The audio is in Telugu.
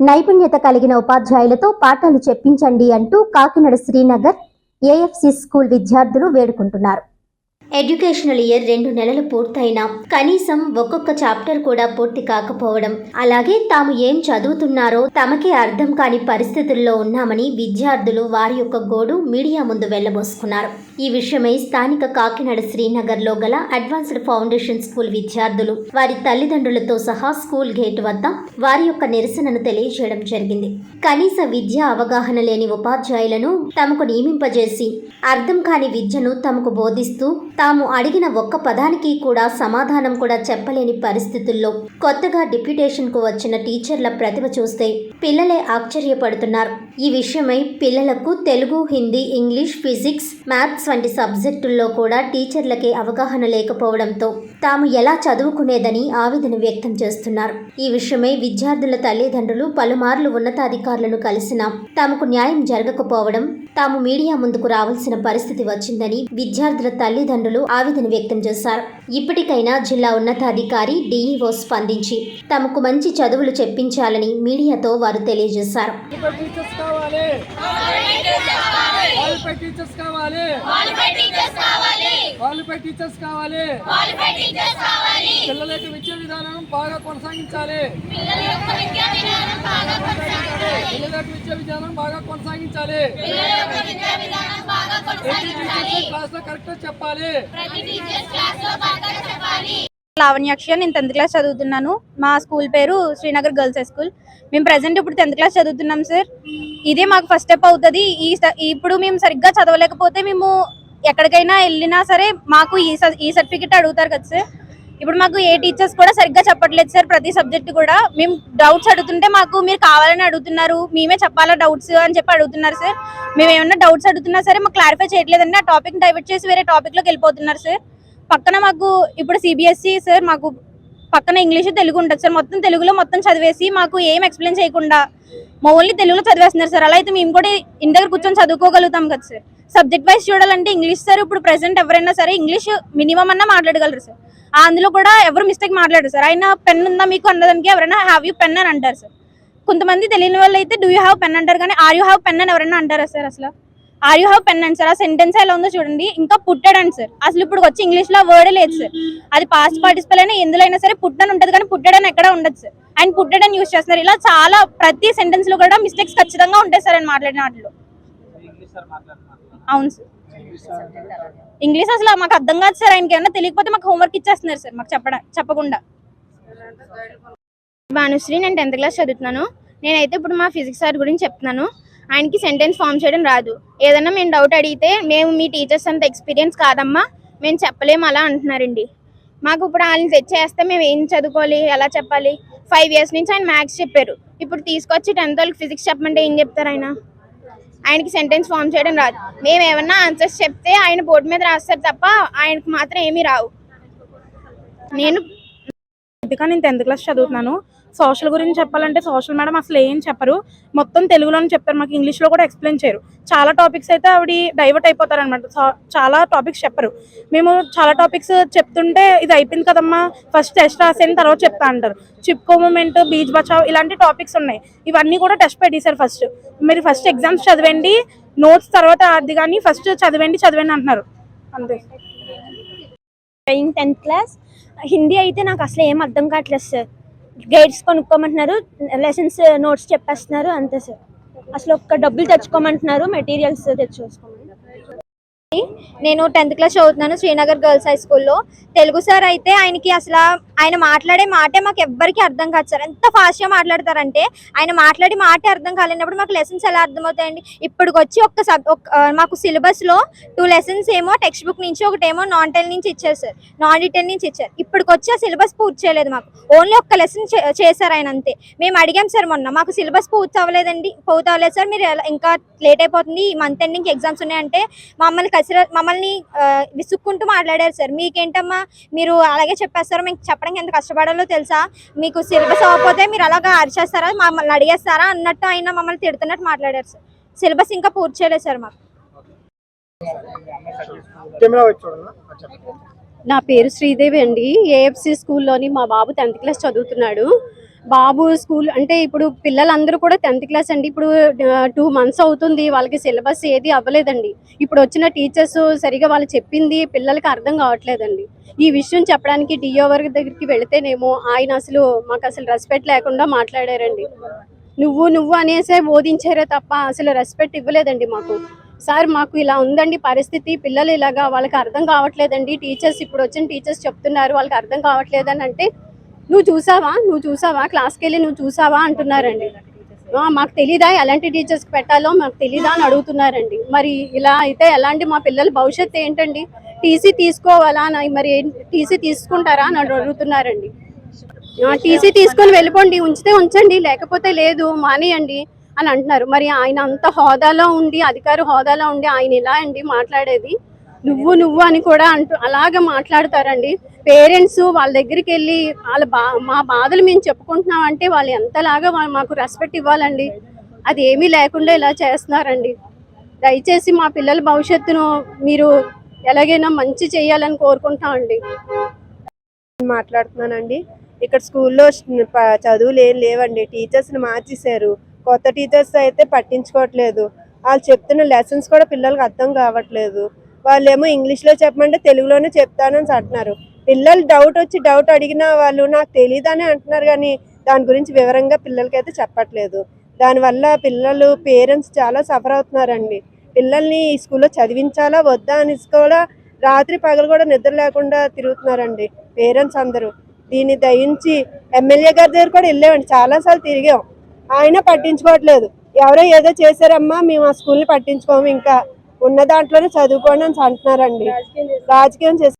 నైపుణ్యత కలిగిన ఉపాధ్యాయులతో పాఠాలు చెప్పించండి అంటూ కాకినాడ శ్రీనగర్ ఏఎఫ్సి స్కూల్ విద్యార్థులు వేడుకుంటున్నారు. ఎడ్యుకేషనల్ ఇయర్ రెండు నెలలు పూర్తయినా కనీసం ఒక్కొక్క చాప్టర్ కూడా పూర్తి కాకపోవడం. అలాగే తాము ఏం చదువుతున్నారో తమకే అర్థం కాని పరిస్థితుల్లో ఉన్నామని విద్యార్థులు వారి యొక్క గోడు మీడియా ముందు వెళ్ళబోసుకున్నారు. ఈ విషయమై స్థానిక కాకినాడ శ్రీనగర్లో గల అడ్వాన్స్డ్ ఫౌండేషన్ స్కూల్ విద్యార్థులు వారి తల్లిదండ్రులతో సహా స్కూల్ గేట్ వద్ద వారి యొక్క నిరసనను తెలియజేయడం జరిగింది. కనీస విద్యా అవగాహన లేని ఉపాధ్యాయులను తమకు నియమింపజేసి అర్థం కాని విద్యను తమకు బోధిస్తూ తాము అడిగిన ఒక్క పదానికి కూడా సమాధానం కూడా చెప్పలేని పరిస్థితుల్లో కొత్తగా డిప్యూటేషన్కు వచ్చిన టీచర్ల ప్రతిభ చూస్తే పిల్లలే ఆశ్చర్యపడుతున్నారు. ఈ విషయమై పిల్లలకు Telugu Hindi English physics maths వంటి సబ్జెక్టుల్లో కూడా టీచర్లకే అవగాహన లేకపోవడంతో తాము ఎలా చదువుకునేదని ఆవేదన వ్యక్తం చేస్తున్నారు. ఈ విషయమై విద్యార్థుల తల్లిదండ్రులు పలుమార్లు ఉన్నతాధికారులను కలిసినా తమకు న్యాయం జరగకపోవడం తాము మీడియా ముందుకు రావాల్సిన పరిస్థితి వచ్చిందని విద్యార్థుల తల్లిదండ్రులు ఆవేదన వ్యక్తం చేశారు. ఇప్పటికైనా జిల్లా ఉన్నతాధికారి డీఈఓ స్పందించి తమకు మంచి చదువులు చెప్పించాలని మీడియాతో వారు తెలియజేశారు. క్వాలిఫైడ్ టీచర్స్ కావాలి. క్వాలిఫైడ్ టీచర్స్ కావాలి. క్వాలిఫైడ్ టీచర్స్ కావాలి. పిల్లల యొక్క విద్యా విధానం బాగా కొనసాగించాలి. పిల్లల యొక్క విద్యా విధానం బాగా కొనసాగించాలి. ప్రతి టీచర్ క్లాస్లో కరెక్ట్ చెప్పాలి. లావణ్యాక్ష నేను టెన్త్ క్లాస్ చదువుతున్నాను. మా స్కూల్ పేరు శ్రీనగర్ గర్ల్స్ హై స్కూల్. మేము ప్రజెంట్ ఇప్పుడు టెన్త్ క్లాస్ చదువుతున్నాం సార్ ఇదే మాకు ఫస్ట్ స్టెప్ అవుతుంది. ఈ స- ఇప్పుడు మేము సరిగ్గా చదవలేకపోతే మేము ఎక్కడికైనా వెళ్ళినా సరే మాకు ఈ ఈ సర్టిఫికెట్ అడుగుతారు కదా సార్ ఇప్పుడు మాకు ఏ టీచర్స్ కూడా సరిగ్గా చెప్పట్లేదు సార్ ప్రతి సబ్జెక్ట్ కూడా. మేము డౌట్స్ అడుగుతుంటే మాకు మీరు కావాలని అడుగుతున్నారు. మేమే చెప్పాలా డౌట్స్ అని చెప్పి అడుగుతున్నారు సార్. మేము ఏమన్నా డౌట్స్ అడుగుతున్నా సరే మాకు క్లారిఫై చేయట్లేదండి. ఆ టాపిక్ డైవర్ట్ చేసి వేరే టాపిక్లోకి వెళ్ళిపోతున్నారు సార్. పక్కన మాకు ఇప్పుడు సిబిఎస్ఈ సార్ మాకు పక్కన ఇంగ్లీష్ తెలుగు ఉంటుంది సార్. మొత్తం తెలుగులో మొత్తం చదివేసి మాకు ఏం ఎక్స్ప్లెయిన్ చేయకుండా మా ఓన్లీ తెలుగులో చదివేస్తున్నారు సార్. అలా అయితే మేము కూడా ఇంటి దగ్గర కూర్చొని చదువుకోగలుగుతాం కదా సార్. సబ్జెక్ట్ వైజ్ చూడాలంటే ఇంగ్లీష్ సార్ ఇప్పుడు ప్రెసెంట్ ఎవరైనా సరే ఇంగ్లీష్ మినిమం అన్నా మాట్లాడగలరు సార్ ఆ అందులో కూడా ఎవరు మిస్టేక్ మాట్లాడరు సార్ ఆయన పెన్ ఉందా మీకు అన్నదానికి ఎవరైనా హ్యావ్ యూ పెన్ అని అంటారు సార్ కొంతమంది తెలియని వాళ్ళు అయితే డూ యూ హ్యావ్ పెన్ అంటారు కానీ ఆర్ యూ హ్యావ్ పెన్ అని ఎవరైనా అంటారా సార్ అసలు? Are you have pen and sir ఆ సెంటెన్స్ ఎలా ఉందో చూడండి. ఇంకా పుట్టాడండి సార్ అసలు ఇప్పుడు వచ్చి ఇంగ్లీష్లో వర్డే లేదు సార్ అది పాస్ట్ పార్టిసిపల్ అయినా ఎందులో అయినా సరే పుట్టని ఉంటుంది కానీ పుట్టాడని ఎక్కడ ఉండదు సార్ ఆయన పుట్టాడని యూస్ చేస్తున్నారు. ఇలా చాలా ప్రతి సెంటెన్స్లో కూడా మిస్టేక్స్ ఖచ్చితంగా ఉంటాయి సార్ ఆయన మాట్లాడిన వాటిలో. అవును సార్. ఇంగ్లీష్ అసలు మాకు అర్థం కాదు సార్ ఆయనకి. ఏమన్నా తెలియకపోతే మాకు హోంవర్క్ ఇచ్చేస్తున్నారు సార్. మాకు చెప్పడం చెప్పకుండా. భానుశ్రీ నేను టెన్త్ క్లాస్ చదువుతున్నాను. నేనైతే ఇప్పుడు మా ఫిజిక్స్ సార్ గురించి చెప్తున్నాను. ఆయనకి సెంటెన్స్ ఫామ్ చేయడం రాదు. ఏదైనా మేము డౌట్ అడిగితే మేము మీ టీచర్స్ అంత ఎక్స్పీరియన్స్ కాదమ్మా. మేము చెప్పలేము అలా అంటున్నారండి. మాకు ఇప్పుడు వాళ్ళని తెచ్చేస్తే మేము ఏం చదువుకోవాలి? ఎలా చెప్పాలి? ఫైవ్ ఇయర్స్ నుంచి ఆయన మ్యాథ్స్ చెప్పారు. ఇప్పుడు తీసుకొచ్చి టెన్త్ వాళ్ళకి ఫిజిక్స్ చెప్పమంటే ఏం చెప్తారు ఆయన? ఆయనకి సెంటెన్స్ ఫామ్ చేయడం రాదు. మేము ఏమన్నా ఆన్సర్స్ చెప్తే ఆయన బోర్డు మీద రాస్తారు తప్ప ఆయనకు మాత్రం ఏమీ రావు. నేను దీపిక నేను టెన్త్ క్లాస్ చదువుతున్నాను. సోషల్ గురించి చెప్పాలంటే సోషల్ మేడం అసలు ఏం చెప్పరు. మొత్తం తెలుగులోనే చెప్పారు మాకు ఇంగ్లీష్లో కూడా ఎక్స్ప్లెయిన్ చేయరు. చాలా టాపిక్స్ అయితే ఆవిడ డైవర్ట్ అయిపోతారు అనమాట చాలా టాపిక్స్ చెప్పరు. మేము చాలా టాపిక్స్ చెప్తుంటే ఇది అయిపోయింది కదమ్మా. ఫస్ట్ టెస్ట్ రాసేన తర్వాత చెప్తా అంటారు. చిప్కో మూమెంట్ బీచ్ బచావ్ ఇలాంటి టాపిక్స్ ఉన్నాయి. ఇవన్నీ కూడా టెస్ట్ పెట్టేశారు ఫస్ట్ మీరు ఫస్ట్ ఎగ్జామ్స్ చదివండి నోట్స్ తర్వాత అది కానీ ఫస్ట్ చదివండి చదివండి అంటున్నారు. అంతే. Train tenth class. హిందీ అయితే నాకు అసలు ఏం అర్థం కావట్లేదు సార్. గైడ్స్ కొనుక్కోమంటున్నారు లెసన్స్ నోట్స్ చెప్పేస్తున్నారు అంతే సార్. అసలు ఒక్క డబ్బులు తెచ్చుకోమంటున్నారు మెటీరియల్స్ తెచ్చుకోమంటున్నారు నేను టెన్త్ క్లాస్ చదువుతున్నాను శ్రీనగర్ గర్ల్స్ హై స్కూల్లో. తెలుగు సార్ అయితే ఆయనకి అసలు ఆయన మాట్లాడే మాటే మాకు ఎవ్వరికి అర్థం కాదు సార్. ఎంత ఫాస్ట్గా మాట్లాడతారంటే ఆయన మాట్లాడి మాటే అర్థం కాలేనప్పుడు మాకు లెసన్స్ ఎలా అర్థమవుతాయండి? ఇప్పటికి వచ్చి ఒక్క సబ్ మాకు సిలబస్లో టూ లెసన్స్ ఏమో టెక్స్ట్ బుక్ నుంచి ఒకటేమో నాన్ టెన్ నుంచి ఇచ్చారు సార్. నాన్ డిటెన్ నుంచి ఇచ్చారు. ఇప్పటికొచ్చి ఆ సిలబస్ పూర్తి చేయలేదు మాకు. ఓన్లీ ఒక్క లెసన్ చేశారు ఆయన అంతే. మేము అడిగాం సార్ మొన్న మాకు సిలబస్ పూర్తి అవ్వలేదండి. పూర్తి అవ్వలేదు సార్ మీరు ఎలా- ఇంకా లేట్ అయిపోతుంది. ఈ మంత్ ఎండింగ్ ఎగ్జామ్స్ ఉన్నాయంటే మమ్మల్ని కసిర మమ్మల్ని విసుక్కుంటూ మాట్లాడారు సార్. మీకేంటమ్మా? మీరు అలాగే చెప్పేస్తారు మీకు చెప్పడానికి ఎంత కష్టపడాలో తెలుసా? మీకు సిలబస్ అవ్వకపోతే మీరు అలాగా అరిచేస్తారా? మమ్మల్ని అడిగేస్తారా? అన్నట్టు ఆయన మమ్మల్ని తిడుతున్నట్టు మాట్లాడారు సార్. సిలబస్ ఇంకా పూర్తి చేయలేదు సార్ మాకు. కెమెరా వచ్చి చూడన్నా నా పేరు శ్రీదేవి అండి. ఏఎఫ్సి స్కూల్లోని మా బాబు టెన్త్ క్లాస్ చదువుతున్నాడు. బాబు స్కూల్ అంటే ఇప్పుడు పిల్లలందరూ కూడా టెన్త్ క్లాస్ అండి. ఇప్పుడు టూ మంత్స్ అవుతుంది. వాళ్ళకి సిలబస్ ఏది అవ్వలేదండి. ఇప్పుడు వచ్చిన టీచర్స్ సరిగా వాళ్ళు చెప్పింది పిల్లలకి అర్థం కావట్లేదండి. ఈ విషయం చెప్పడానికి డిఓవర్ దగ్గరికి వెళితేనేమో ఆయన అసలు మాకు అసలు రెస్పెక్ట్ లేకుండా మాట్లాడారండి. నువ్వు నువ్వు అనేసే బోధించారే తప్ప అసలు రెస్పెక్ట్ ఇవ్వలేదండి మాకు. సార్ మాకు ఇలా ఉందండి పరిస్థితి. పిల్లలు ఇలాగా వాళ్ళకి అర్థం కావట్లేదండి. టీచర్స్ ఇప్పుడు వచ్చిన టీచర్స్ చెప్తున్నారు వాళ్ళకి అర్థం కావట్లేదని అంటే నువ్వు చూసావా? నువ్వు చూసావా? క్లాస్కి వెళ్ళి నువ్వు చూసావా? అంటున్నారండి. మాకు తెలీదా? ఎలాంటి టీచర్స్కి పెట్టాలో మాకు తెలీదా? అని అడుగుతున్నారండి. మరి ఇలా అయితే ఎలాంటి మా పిల్లల భవిష్యత్తు ఏంటండి? టీసీ తీసుకోవాలా? అని మరి టీసీ తీసుకుంటారా? అని అడుగుతున్నారండి. టీసీ తీసుకొని వెళ్ళిపోండి. ఉంచితే ఉంచండి. లేకపోతే లేదు. మానేయండి. అని అంటున్నారు. మరి ఆయన అంత హోదాలో ఉండి అధికారి హోదాలో ఉండి ఆయన ఇలా అండి మాట్లాడేది. నువ్వు నువ్వు అని కూడా అంటూ అలాగ మాట్లాడతారండి. పేరెంట్స్ వాళ్ళ దగ్గరికి వెళ్ళి వాళ్ళ బా మా బాధలు మేము చెప్పుకుంటున్నాం అంటే వాళ్ళు ఎంతలాగా వా- మాకు రెస్పెక్ట్ ఇవ్వాలండి. అది ఏమీ లేకుండా ఇలా చేస్తున్నారండి. దయచేసి మా పిల్లల భవిష్యత్తును మీరు ఎలాగైనా మంచి చేయాలని కోరుకుంటామండి మాట్లాడుతున్నానండి. ఇక్కడ స్కూల్లో చదువులు ఏం లేవండి. టీచర్స్ని మార్చేశారు. కొత్త టీచర్స్ అయితే పట్టించుకోవట్లేదు. వాళ్ళు చెప్తున్న లెసన్స్ కూడా పిల్లలకు అర్థం కావట్లేదు. వాళ్ళేమో ఇంగ్లీష్లో చెప్పమంటే తెలుగులోనే చెప్తానని అంటున్నారు. పిల్లలు డౌట్ వచ్చి డౌట్ అడిగిన వాళ్ళు నాకు తెలియదని అంటున్నారు కానీ దాని గురించి వివరంగా పిల్లలకైతే చెప్పట్లేదు. దానివల్ల పిల్లలు పేరెంట్స్ చాలా సఫర్ అవుతున్నారండి. పిల్లల్ని ఈ స్కూల్లో చదివించాలా వద్దా అని కూడా రాత్రి పగలు కూడా నిద్ర లేకుండా తిరుగుతున్నారండి పేరెంట్స్ అందరూ. దీన్ని దయించి ఎమ్మెల్యే గారి దగ్గర కూడా వెళ్ళామండి. చాలాసార్లు తిరిగాం. ఆయన పట్టించుకోవట్లేదు. ఎవరో ఏదో చేశారమ్మా మేము ఆ స్కూల్ని పట్టించుకోము ఇంకా ఉన్న దాంట్లోనే చదువుకోండి అని అంటున్నారండి. రాజకీయం చేసి